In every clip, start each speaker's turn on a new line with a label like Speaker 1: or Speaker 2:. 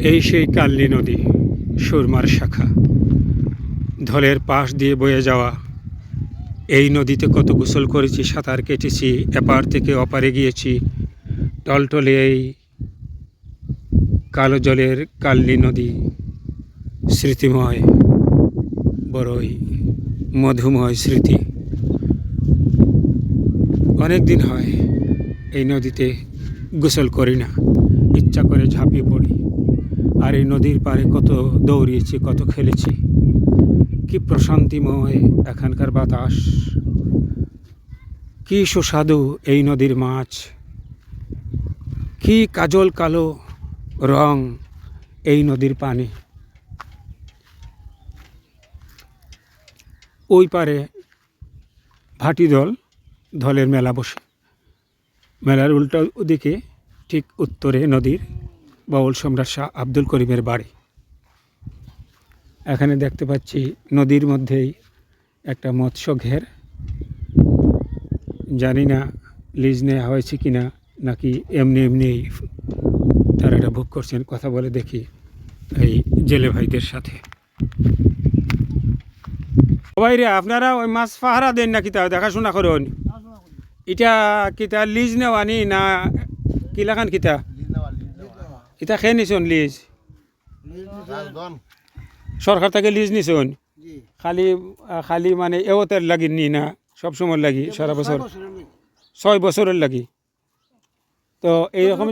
Speaker 1: এই সেই কাল্লি নদী, সুরমার শাখা। ধলের পাশ দিয়ে বয়ে যাওয়া, এই নদীতে কত গোসল করেছি, সাঁতার কেটেছি, এপার থেকে অপারে গিয়েছি, টলটলে এই কালো জলের কাল্লি নদী, স্মৃতিময়, বড়ই মধুময় স্মৃতি। অনেক দিন হয় এই নদীতে গোসল করি না, ইচ্ছা করে ঝাঁপিয়ে পড়ি। আর এই নদীর পাড়ে কত দৌড়িয়েছি, কত খেলেছি। কি প্রশান্তিময় এখানকার বাতাস। কি সুস্বাদু এই নদীর মাছ। কি কাজল কালো রং এই নদীর পানি। ওই পারে ভাটি দল, দলের মেলা বসে। মেলার উল্টো দিকে ঠিক উত্তরে নদীর বাউল সম্রাট শাহ আব্দুল করিমের বাড়ি। এখানে দেখতে পাচ্ছি নদীর মধ্যেই একটা মৎস্য ঘের। জানি না লিজ নেওয়া হয়েছে কি না নাকি এমনি এমনি তারা এটা ভোগ করছেন কথা বলে দেখি এই জেলে ভাইদের সাথে। সবাই রে আপনারা ওই মাছ পাহারা দেন না কিতা দেখাশোনা করুন। এটা কিতা লিজ নেওয়ানি না কি কিলাখান কিতা? এটা খেয়ে নিছুন লিজ? সরকার থেকে লিজ নিছুন? খালি খালি মানে এওতের লাগি নি না সব সময় লাগি সারা বছর ছয় বছরের লাগি? তো এইরকম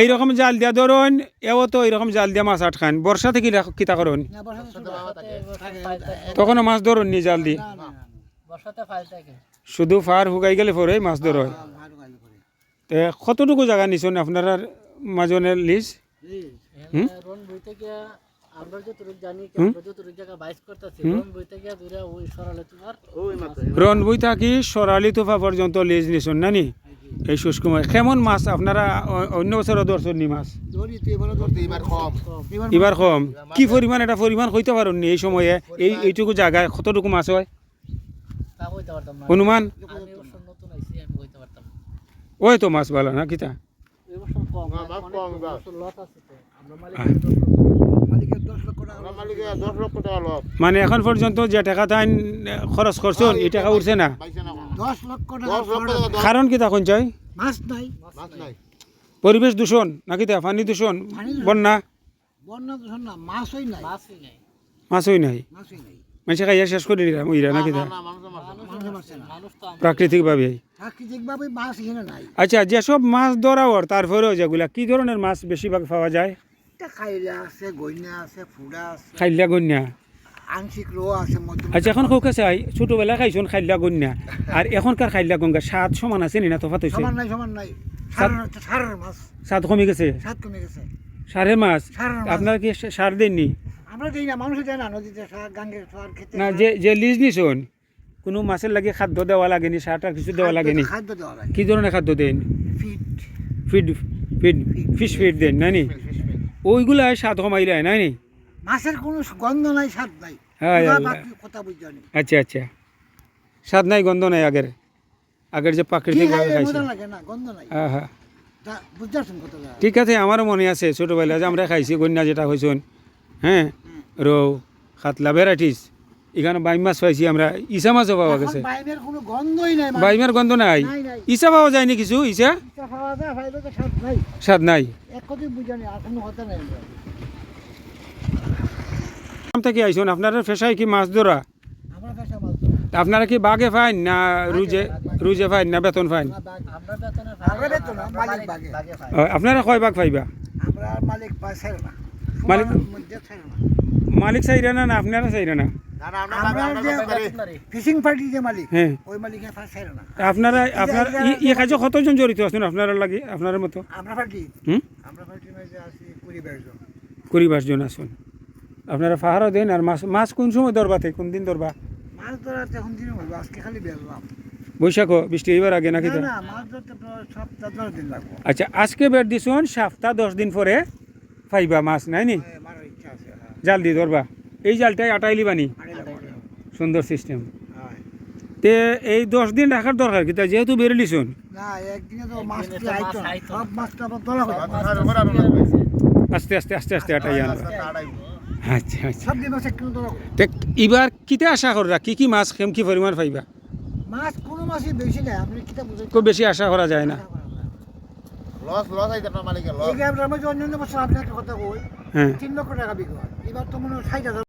Speaker 1: এইরকম জাল দিয়া ধরুন এও তো এইরকম জাল দিয়া মাছ আটকান বর্ষা থেকে। কিতা করুন তখনও মাছ ধরুন নি জাল দি?
Speaker 2: বর্ষাতে ফাইল থাকে।
Speaker 1: শুধু ফার শুকাই গেলে পরে মাছ ধর হয় তে কতটুকু জায়গা নিছুন আপনার মাজনে লিজ হুম?
Speaker 2: রন
Speaker 1: রনবুই থাকি সরালি তোফা পর্যন্ত লিজ নিছুন নানি? এই শুষ্কময় কেমন মাছ আপনারা অন্য বছর ধরছেন নি মাছ? এবার কম। কি পরিমাণ এটা পরিমাণ হইতে পারেন নি এই সময়ে? এই এইটুকু জায়গায় কতটুকু মাছ হয়?
Speaker 2: তা কইতে পারতাম না।
Speaker 1: অনুমান
Speaker 2: আমি এবছর নতুন আইছি আমি কইতে পারতাম না।
Speaker 1: ওই তো মাছ ভালো না কিতা?
Speaker 2: কম
Speaker 3: মাছ কম এবার।
Speaker 2: লস আছে তো। আমরা
Speaker 1: আহ।
Speaker 3: মালিকের দশ লক্ষ টাকা লস।
Speaker 1: মানে এখন পর্যন্ত যে টাকা তাই খরচ করছেন এই টাকা উঠছে না?
Speaker 3: পাইছে না কোনো।
Speaker 4: দশ লক্ষ টাকা
Speaker 1: কারণ কিতা কোন চাই
Speaker 4: মাছ নাই।
Speaker 3: মাছ নাই।
Speaker 1: পরিবেশ দূষণ নাকি তা? পানি দূষণ বন্যা?
Speaker 4: বন্যা শোন না মাছই নাই।
Speaker 2: মাছই নাই।
Speaker 1: মাছই নাই।
Speaker 4: মাছই নাই।
Speaker 1: মানুষে খাইয়া শেষ করে দিলাম ওইরা নাকি
Speaker 2: আমরা
Speaker 1: প্রাকৃতিকভাবে
Speaker 4: প্রাকৃতিকভাবে মাছ
Speaker 1: আচ্ছা যেসব মাছ ধরা ওর তারপরেও যেগুলা কি ধরনের মাছ বেশিরভাগ পাওয়া যায়?
Speaker 4: খাইলা
Speaker 1: গন্যা আচ্ছা এখন চাই ছোটবেলা খাইছুন খাইলা গন্যা আর এখনকার খাইলা গঙ্গা স্বাদ সমান আছে নি না তফাত হয়েছে
Speaker 4: সমান নাই সমান নাই। সারের সারের মাছ।
Speaker 1: স্বাদ কমে গেছে?
Speaker 4: স্বাদ কমে গেছে।
Speaker 1: মাছ?
Speaker 4: সারের মাছ।
Speaker 1: আপনার কি সার দেননি?
Speaker 4: আমরা দিই না মানুষে দেয় না নদীতে সার গাঙ্গের সার খেতে
Speaker 1: না যে যে লিজ নিছুন কোনো মাছের লাগে খাদ্য দেওয়া লাগেনি সারটার কিছু দেওয়া লাগেনি।
Speaker 4: খাদ্য দেওয়া লাগে
Speaker 1: কি ধরনের খাদ্য দেন? ফিড। ফিড ফিশ ফিড দেন নানি ওইগুলা স্বাদ কমাইলে নাইনি?
Speaker 4: মাছের কোনো গন্ধ নাই স্বাদ নাই।
Speaker 1: হ্যাঁ,
Speaker 4: কথা বুঝতে
Speaker 1: আচ্ছা আচ্ছা। স্বাদ নাই গন্ধ নাই আগের। আগের যে প্রাকৃতিক ভাবে খাইছে।
Speaker 4: নাই।
Speaker 1: হ্যাঁ হ্যাঁ। ঠিক আছে আমারও মনে আছে ছোটোবেলা যে আমরা খাইছি কন্যা যেটা হয়েছেন হ্যাঁ? রৌ কাতলা ভ্যারাইটিস এখানে বাইম মাছ পাইছি আমরা ইসা মাছও পাওয়া গেছে।
Speaker 4: বাইমের কোনো গন্ধই নাই মানে।
Speaker 1: বাইমের গন্ধ নাই। ইসা পাওয়া যায়নি কিছু ইসা?
Speaker 4: স্বাদ নাই।
Speaker 1: স্বাদ নাই।
Speaker 4: এক কথাই বুঝানি আর কোনো কথা নাই। আমরা।
Speaker 1: গ্রাম থেকে আইসুন আপনারা পেশায় কি মাছ ধরা?
Speaker 4: আমরা পেশা মাছ ধরা।
Speaker 1: তা আপনারা কি বাগে ফাইন না রুজে রুজে ফাইন না বেতন ফাইন?
Speaker 4: বাঘ-
Speaker 1: আপনারা কয় ভাগ পাইবা
Speaker 4: মালিক
Speaker 1: মালিক- চাইরা না আপনারা চাইরা না।
Speaker 3: না, না, আমরা
Speaker 4: আমরা
Speaker 3: বাগে- আমরা
Speaker 4: যে-
Speaker 3: বাগে পারি।
Speaker 2: বেতনারি
Speaker 4: ফিশিং পার্টি যে মালিক
Speaker 1: হ্যাঁ।
Speaker 4: ওই মালিকের পায় ছাড়ে না।
Speaker 1: তা আপনারা আপনার ই- ই কাজে কতজন জড়িত আছেন আপনারা লাগে আপনার মতো?
Speaker 4: কুড়ি বাইশ জন।
Speaker 1: আছেন। আপনারা পাহাড়ও দেন আর মাছ মাছ কোন সময় ধরবাতে কোন দিন ধরবা?
Speaker 4: মাছ ধরার এখন দিন হইব আজকে
Speaker 1: বৈশাখ বৃষ্টি এবার আগে নাকি আচ্ছা আজকে বের দিছুন সপ্তাহ দশ দিন পরে পাইবা মাছ নাই নি
Speaker 4: আমার ইচ্ছা আছে হ্যাঁ
Speaker 1: জাল দিয়ে ধরবা। এই জালটাই আটাইলি বানি সুন্দর সিস্টেম
Speaker 4: হ্যাঁ।
Speaker 1: তে এই দশ দিন রাখার দরকার কি? তা যেহেতু বেরলিছুন
Speaker 4: না একদিনে তো মাছ
Speaker 2: একদিনে
Speaker 4: কি
Speaker 2: তো
Speaker 4: আইতো
Speaker 2: মাছ
Speaker 4: না।
Speaker 2: আইতো
Speaker 4: সব মাছটা আবার তোলা
Speaker 3: মাছ ধরে ঘোরানো লাগবে।
Speaker 1: আস্তে আস্তে আস্তে আস্তে আটাই আনবা। আচ্ছা আচ্ছা। এবার কিতা আশা কররা কি কি মাছ কেম কি পরিমাণ পাইবা?
Speaker 4: মাছ কোনো মাছই বেশি নাই আপনি
Speaker 1: খুব বেশি আশা করা যায় না।
Speaker 3: লস লস আইতে না মালিকের লস।
Speaker 4: এই বছর আপনি একটা কথা কই
Speaker 1: হ্যাঁ।
Speaker 4: তিন লক্ষ টাকা বিঘা এবার তো মনে হয় ষাট হাজার